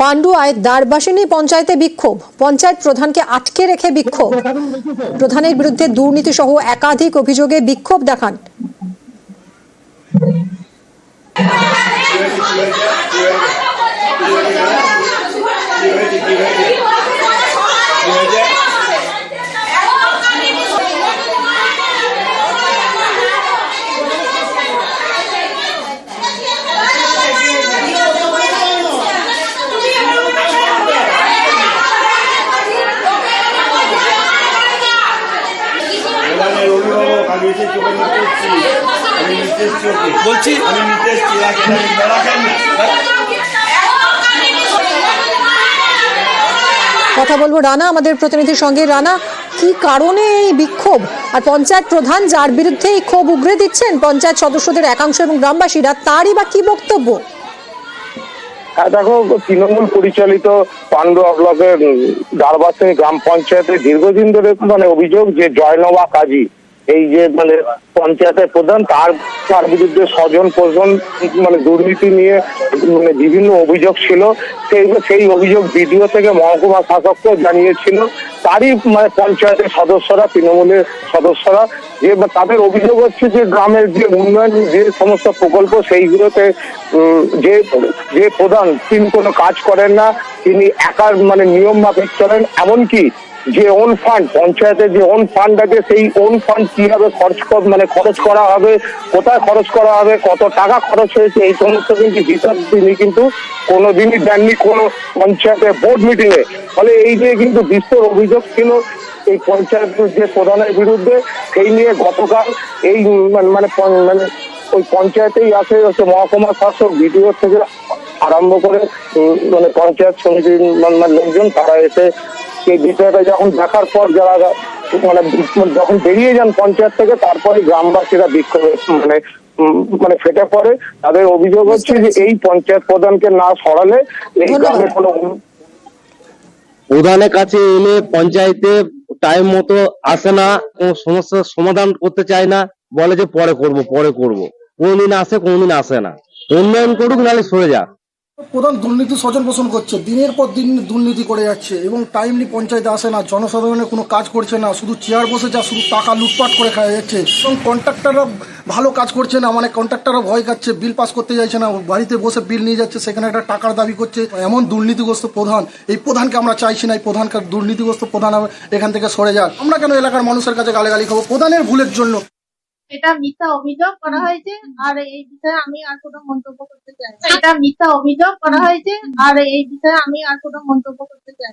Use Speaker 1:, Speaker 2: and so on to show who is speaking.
Speaker 1: পান্ডুয়ায় দ্বারবাসিনী পঞ্চায়েতে বিক্ষোভ। পঞ্চায়েত প্রধানকে আটকে রেখে বিক্ষোভ। প্রধানের বিরুদ্ধে দুর্নীতি সহ একাধিক অভিযোগে বিক্ষোভ দেখান।
Speaker 2: বলছি
Speaker 3: আমি নিতে এসছি রাখেন রাখেন
Speaker 1: কথা বলব রানা আমাদের প্রতিনিধির সঙ্গে। রানা কি কারণে এই বিক্ষোভ? আর পঞ্চায়েত প্রধান যার বিরুদ্ধে এই ক্ষোভ উগরে দিচ্ছেন পঞ্চায়েত সদস্যদের একাংশ এবং গ্রামবাসীরা তারই বা কি বক্তব্য?
Speaker 4: হ্যাঁ দেখো তৃণমূল পরিচালিত পান্ডুয়া ব্লকের দারবাসিনী গ্রাম পঞ্চায়েতে দীর্ঘদিন ধরে মানে অভিযোগ যে জয়নবা কাজী এই যে মানে পঞ্চায়েতের প্রধান, তার তার বিরুদ্ধে স্বজন পোষণ মানে দুর্নীতি নিয়ে মানে বিভিন্ন অভিযোগ ছিল। সেই সেই অভিযোগ বিডিও থেকে মহকুমা শাসককে জানিয়েছিল। তারই মানে পঞ্চায়েতের সদস্যরা, তৃণমূলের সদস্যরা, যে তাদের অভিযোগ হচ্ছে যে গ্রামের যে উন্নয়ন, যে সমস্ত প্রকল্প, সেইগুলোতে যে যে প্রধান, তিনি কোনো কাজ করেন না। তিনি একার মানে নিয়ম মাফিক চলেন। এমনকি যে ওন ফান্ড পঞ্চায়েতের যে ওন ফান্ড আছে, সেই ওন ফান্ড কীভাবে খরচ মানে খরচ করা হবে, কোথায় খরচ করা হবে, কত টাকা খরচ হয়েছে, এই সমস্ত কিন্তু হিসাব তিনি কিন্তু কোনোদিনই দেননি কোনো পঞ্চায়েতের বোর্ড মিটিংয়ে ফলে এই যে কিন্তু বিস্তর অভিযোগ ছিল, এই পঞ্চায়েতের যে প্রধানের বিরুদ্ধে, সেই নিয়ে গতকাল এই মানে মানে মানে ওই পঞ্চায়েতেই আসে হচ্ছে মহকুমা শাসক, বিডিও থেকে আরম্ভ করে মানে পঞ্চায়েত সমিতির মানে মানে লোকজন, তারা এসে এই বিষয়টা যখন দেখার পর যারা মানে যখন বেরিয়ে যান পঞ্চায়েত থেকে তারপরে গ্রামবাসীরা বিক্ষোভে মানে মানে ফেটে পড়ে। তাদের অভিযোগ হচ্ছে যে এই পঞ্চায়েত প্রধানকে না সরালে এই গ্রামে কোনো
Speaker 2: প্রধানের কাছে এলে পঞ্চায়েতে টাইম মতো আসে না কোনো সমস্যার সমাধান করতে চায় না বলে যে পরে করব পরে করব। কোনদিন আসে কোনদিন আসে না। উন্নয়ন করুক নাহলে সরে যাক।
Speaker 5: প্রধান দুর্নীতি স্বজন পোষণ করছে। দিনের পর দিন দুর্নীতি করে যাচ্ছে এবং টাইমলি পঞ্চায়েতে আসে না জনসাধারণের কোনো কাজ করছে না, শুধু চেয়ার বসে যা, শুধু টাকা লুটপাট করে খাওয়া যাচ্ছে। এবং কন্ট্রাক্টররা ভালো কাজ করছে না মানে কন্ট্রাক্টররা ভয় খাচ্ছে বিল পাস করতে যাচ্ছে না, বাড়িতে বসে বিল নিয়ে যাচ্ছে, সেখানে একটা টাকার দাবি করছে। এমন দুর্নীতিগ্রস্ত প্রধান, এই প্রধানকে আমরা চাইছি না, এই প্রধানকে দুর্নীতিগ্রস্ত প্রধান এখান থেকে সরে যাক। আমরা কেন এলাকার মানুষের কাছে গালাগালি খাব? প্রধানের ভুলের জন্য।
Speaker 6: এটা মিথ্যা অভিযোগ করা হয়েছে আর এই বিষয়ে আমি আর কোনো মন্তব্য করতে চাই। এটা মিথ্যা অভিযোগ করা হয়েছে আর এই বিষয়ে আমি আর কোনো মন্তব্য করতে চাই